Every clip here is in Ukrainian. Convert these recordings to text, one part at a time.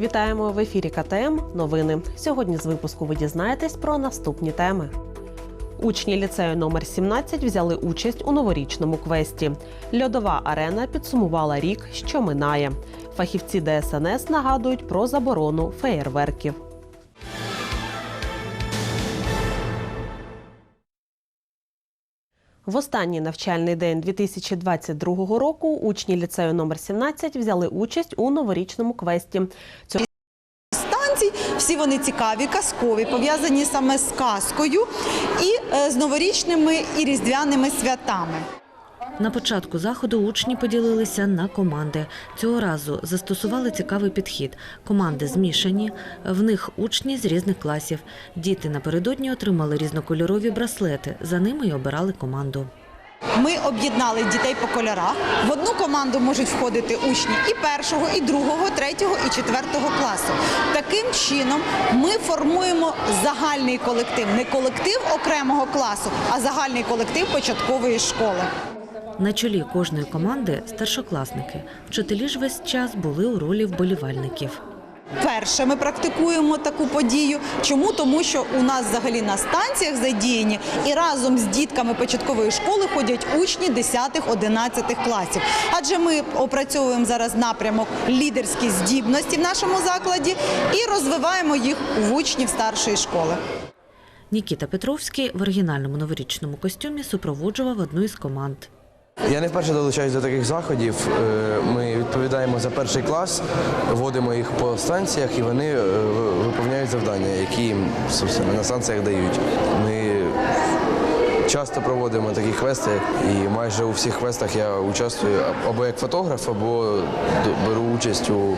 Вітаємо в ефірі КТМ. Новини. Сьогодні з випуску ви дізнаєтесь про наступні теми. Учні ліцею номер 17 взяли участь у новорічному квесті. Льодова арена підсумувала рік, що минає. Фахівці ДСНС нагадують про заборону феєрверків. В останній навчальний день 2022 року учні ліцею номер 17 взяли участь у новорічному квесті. Цього. Всі вони цікаві, казкові, пов'язані саме з казкою і е, з новорічними і різдвяними святами. На початку заходу учні поділилися на команди. Цього разу застосували цікавий підхід. Команди змішані, в них учні з різних класів. Діти напередодні отримали різнокольорові браслети. За ними й обирали команду. Ми об'єднали дітей по кольорах. В одну команду можуть входити учні і першого, і другого, третього, і четвертого класу. Таким чином ми формуємо загальний колектив, не колектив окремого класу, а загальний колектив початкової школи. На чолі кожної команди старшокласники. Вчителі ж весь час були у ролі вболівальників. Перше ми практикуємо таку подію. Чому? Тому що у нас взагалі на станціях задіяні і разом з дітками початкової школи ходять учні 10-11 класів. Адже ми опрацьовуємо зараз напрямок лідерські здібності в нашому закладі і розвиваємо їх в учнів старшої школи. Нікіта Петровський в оригінальному новорічному костюмі супроводжував одну із команд. Я не вперше долучаюсь до таких заходів. Е, Ми відповідаємо за перший клас, водимо їх по станціях і вони е, виповняють завдання, які їм на станціях дають. Ми часто проводимо такі квести, і майже у всіх квестах я участвую або як фотограф, або беру участь у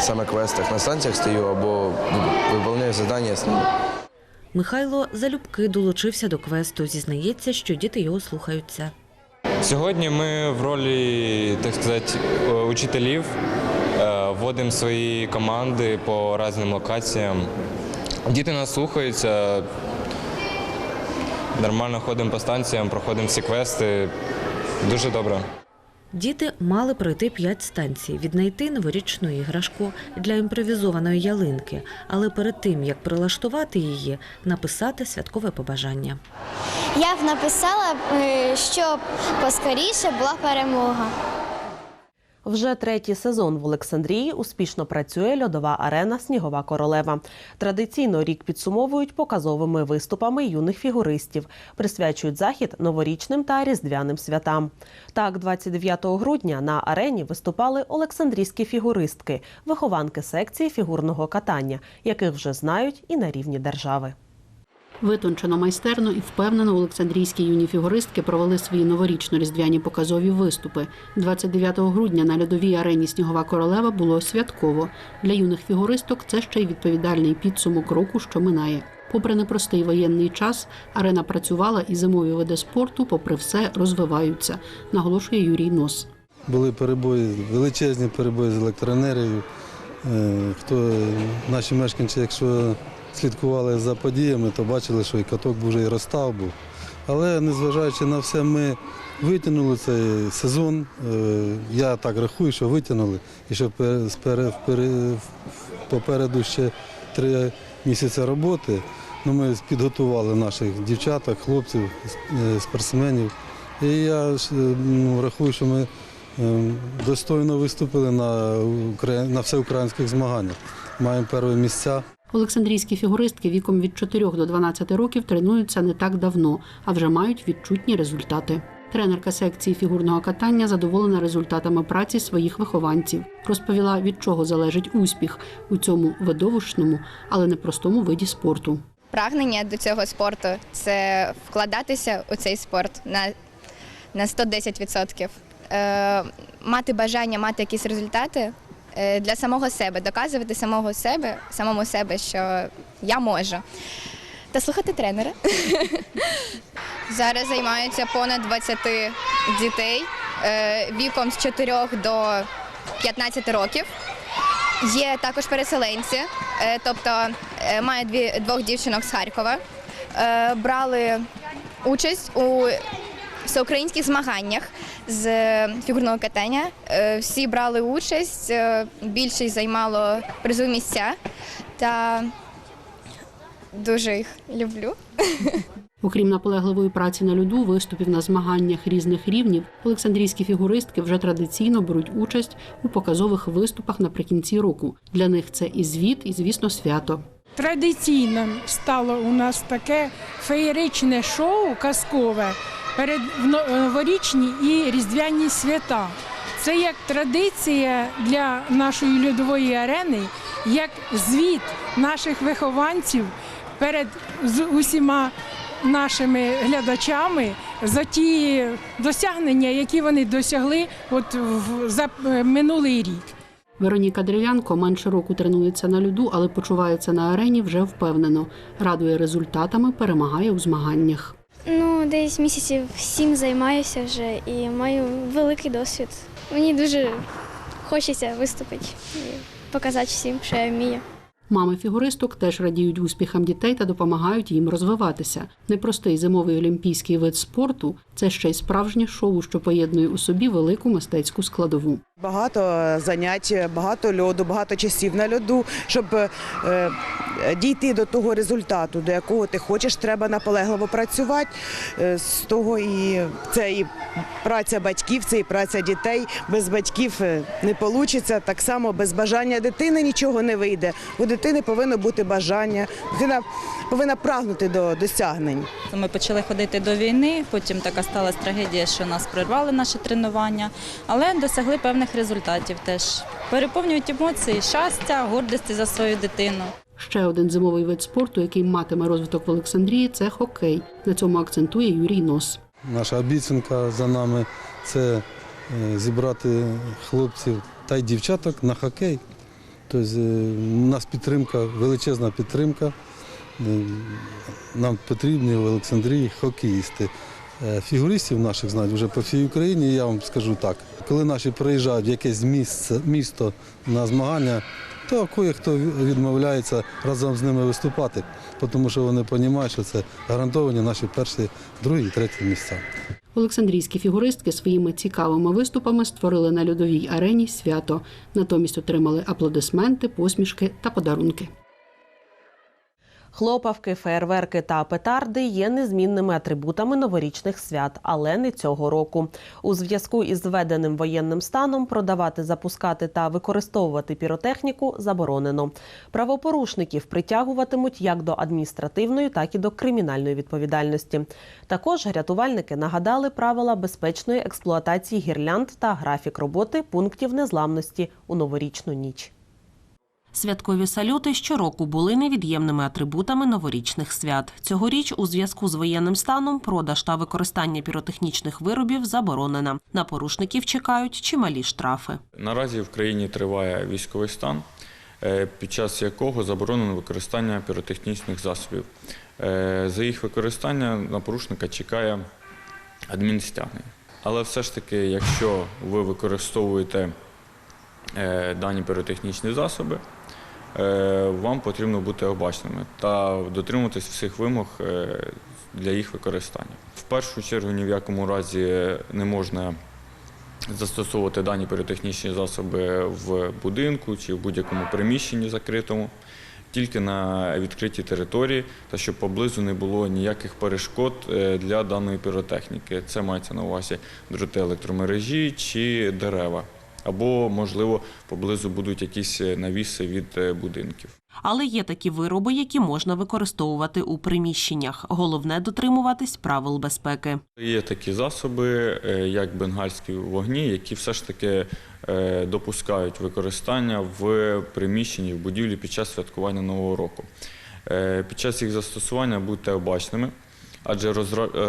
саме квестах на станціях стою, або виконую завдання з ними. Михайло залюбки долучився до квесту. Зізнається, що діти його слухаються. Сьогодні ми в ролі, так сказати, е, учителів е, вводимо свої команди по різним локаціям. Діти нас слухаються. Нормально ходимо по станціям, проходимо всі квести. Дуже добре. Діти мали пройти п'ять станцій, віднайти новорічну іграшку для імпровізованої ялинки, але перед тим як прилаштувати її, написати святкове побажання. Я б написала, е, щоб поскоріше була перемога. Вже третій сезон в Олександрії успішно працює льодова арена Снігова королева. Традиційно рік підсумовують показовими виступами юних фігуристів, присвячують захід новорічним та різдвяним святам. Так, 29 грудня на арені виступали олександрійські фігуристки, вихованки секції фігурного катання, яких вже знають і на рівні держави. Витончено, майстерно і впевнено олександрійські юні фігуристки провели свої новорічно-різдвяні показові виступи. 29 грудня на льодовій арені Снігова королева було святково. Для юних фігуристок це ще й відповідальний підсумок року, що минає. Попри непростий воєнний час, арена працювала і зимові види спорту, попри все, розвиваються, наголошує Юрій Нос. Були перебої, величезні перебої з електроенергією. Е, Хто наші мешканці, якщо слідкували за подіями, то бачили, що і каток вже і розстав був. Але незважаючи на все, ми витягнули цей сезон. Е, Я так рахую, що витягнули. І що попереду ще три місяці роботи. Ну, ми підготували наших дівчаток, хлопців, е, спортсменів. І я е, ну, рахую, що ми достойно виступили на, на всеукраїнських змаганнях. Маємо перші місця. Олександрійські фігуристки віком від 4 до 12 років тренуються не так давно, а вже мають відчутні результати. Тренерка секції фігурного катання задоволена результатами праці своїх вихованців. Розповіла, від чого залежить успіх у цьому видовищному, але непростому виді спорту. прагнення до цього спорту це вкладатися у цей спорт на, на 110%. Е, мати бажання мати якісь результати для самого себе, доказувати самого себе, самому себе, що я можу. Та слухати тренера. Зараз займаються понад 20 дітей е, віком з 4 до 15 років. Є також переселенці, е, тобто е, має дві, двох дівчинок з Харкова. Е, Брали участь у всеукраїнських змаганнях з е, фігурного катання. Е, Всі брали участь, е, більшість займало призові місця та дуже їх люблю. Окрім наполегливої праці на льоду, виступів на змаганнях різних рівнів, олександрійські фігуристки вже традиційно беруть участь у показових виступах наприкінці року. Для них це і звіт, і звісно, свято. Традиційним стало у нас таке феєричне шоу казкове перед новорічні і різдвяні свята. Це як традиція для нашої льодової арени, як звіт наших вихованців перед усіма нашими глядачами за ті досягнення, які вони досягли от в за е, минулий рік. Вероніка Дерев'янко менше року тренується на льоду, але почувається на арені вже впевнено. Радує результатами, перемагає у змаганнях. Ну, десь місяців сім займаюся вже і маю великий досвід. Мені дуже хочеться виступити і показати всім, що я вмію. Мами фігуристок теж радіють успіхам дітей та допомагають їм розвиватися. Непростий зимовий олімпійський вид спорту це ще й справжнє шоу, що поєднує у собі велику мистецьку складову. Багато занять, багато льоду, багато часів на льоду, щоб е, дійти до того результату, до якого ти хочеш, треба наполегливо працювати. Е, з того і це і праця батьків, це і праця дітей. Без батьків е, не вийде. Так само без бажання дитини нічого не вийде. У дитини повинно бути бажання. Дитина повинна прагнути до досягнень. Ми почали ходити до війни, потім така сталася трагедія, що нас прервали наші тренування, але досягли певних результатів теж. Переповнюють емоції, щастя, гордості за свою дитину. Ще один зимовий вид спорту, який матиме розвиток в Олександрії, це хокей. На цьому акцентує Юрій Нос. Наша обіцянка за нами це е, зібрати хлопців та й дівчаток на хокей. Тобто е, у нас підтримка, величезна підтримка. Е, Нам потрібні в Олександрії хокеїсти. Е, Фігуристів наших знають вже по всій Україні, я вам скажу так. Коли наші приїжджають в якесь місце, місто на змагання, то кое-хто відмовляється разом з ними виступати, тому що вони розуміють, що це гарантовані наші перші, другі треті місця. Олександрійські фігуристки своїми цікавими виступами створили на льодовій арені свято. Натомість отримали аплодисменти, посмішки та подарунки. Хлопавки, фейерверки та петарди є незмінними атрибутами новорічних свят, але не цього року. У зв'язку із введеним воєнним станом продавати, запускати та використовувати піротехніку заборонено. Правопорушників притягуватимуть як до адміністративної, так і до кримінальної відповідальності. Також рятувальники нагадали правила безпечної експлуатації гірлянд та графік роботи пунктів незламності у новорічну ніч. Святкові салюти щороку були невід'ємними атрибутами новорічних свят. Цьогоріч у зв'язку з воєнним станом продаж та використання піротехнічних виробів заборонено. На порушників чекають чималі штрафи. Наразі в країні триває військовий стан, е, під час якого заборонено використання піротехнічних засобів. Е, За їх використання на порушника чекає адмінстягнення. Але все ж таки, якщо ви використовуєте е, дані піротехнічні засоби, вам потрібно бути обачними та дотримуватись всіх вимог е, для їх використання. В першу чергу ні в якому разі не можна застосовувати дані піротехнічні засоби в будинку чи в будь-якому приміщенні закритому, тільки на відкритій території, та щоб поблизу не було ніяких перешкод е, для даної піротехніки. Це мається на увазі дроти електромережі чи дерева. Або, можливо, поблизу будуть якісь навіси від е, будинків. Але є такі вироби, які можна використовувати у приміщеннях. Головне дотримуватись правил безпеки. Є такі засоби, е, як бенгальські вогні, які все ж таки е, допускають використання в приміщенні в будівлі під час святкування Нового року. Е, Під час їх застосування будьте обачними, адже е,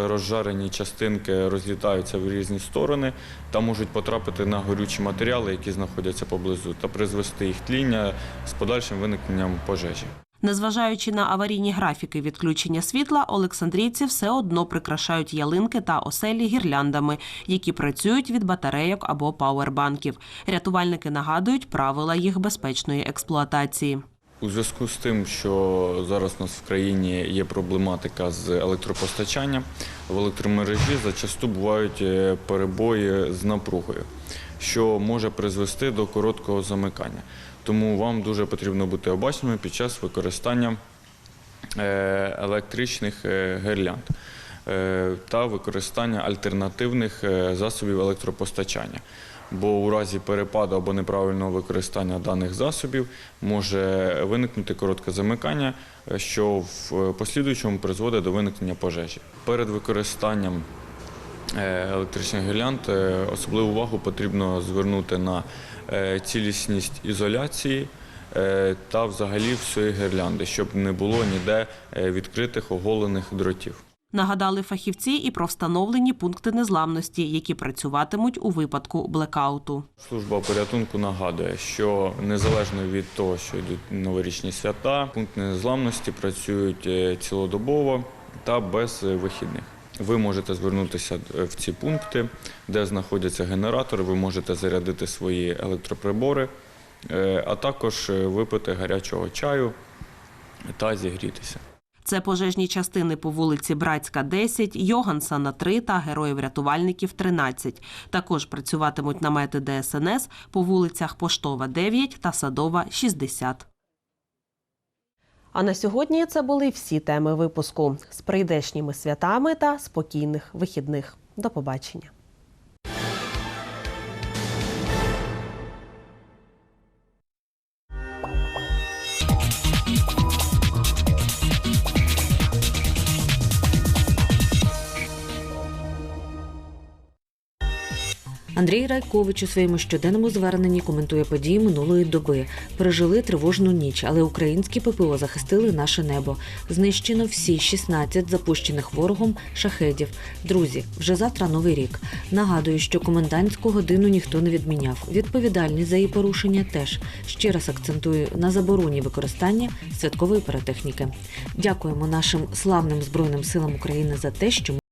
розжарені частинки розлітаються в різні сторони та можуть потрапити на горючі матеріали, які знаходяться поблизу, та призвести їх тління з подальшим виникненням пожежі. Незважаючи на аварійні графіки відключення світла, олександрійці все одно прикрашають ялинки та оселі гірляндами, які працюють від батарейок або пауербанків. Рятувальники нагадують правила їх безпечної експлуатації. У зв'язку з тим, що зараз у нас в країні є проблематика з електропостачанням, в електромережі зачасту бувають е, перебої з напругою, що може призвести до короткого замикання. Тому вам дуже потрібно бути обачними під час використання е, електричних е, гірлянд та використання альтернативних засобів електропостачання. Бо у разі перепаду або неправильного використання даних засобів може виникнути коротке замикання, що в послідуючому призводить до виникнення пожежі. Перед використанням е, електричних гірлянд е, особливу увагу потрібно звернути на е, цілісність ізоляції та взагалі всієї гірлянди, щоб не було ніде відкритих оголених дротів. Нагадали фахівці і про встановлені пункти незламності, які працюватимуть у випадку блекауту. Служба порятунку нагадує, що незалежно від того, що йдуть новорічні свята, пункти незламності працюють е, цілодобово та без вихідних. Ви можете звернутися е, в ці пункти, де знаходяться генератори, ви можете зарядити свої електроприбори, е, а також випити гарячого чаю та зігрітися. Це пожежні частини по вулиці Братська, 10, Йогансана 3 та Героїв-рятувальників 13. Також працюватимуть намети ДСНС по вулицях Поштова 9 та Садова 60. А на сьогодні це були всі теми випуску. З прийдешніми святами та спокійних вихідних. До побачення. Андрій Райкович у своєму щоденному зверненні коментує події минулої доби. Пережили тривожну ніч, але українські ППО захистили наше небо. Знищено всі 16 запущених ворогом шахедів. Друзі, вже завтра новий рік. Нагадую, що комендантську годину ніхто не відміняв. Відповідальність за її порушення теж. Ще раз акцентую на забороні використання святкової піротехніки. Дякуємо нашим славним збройним силам України за те, що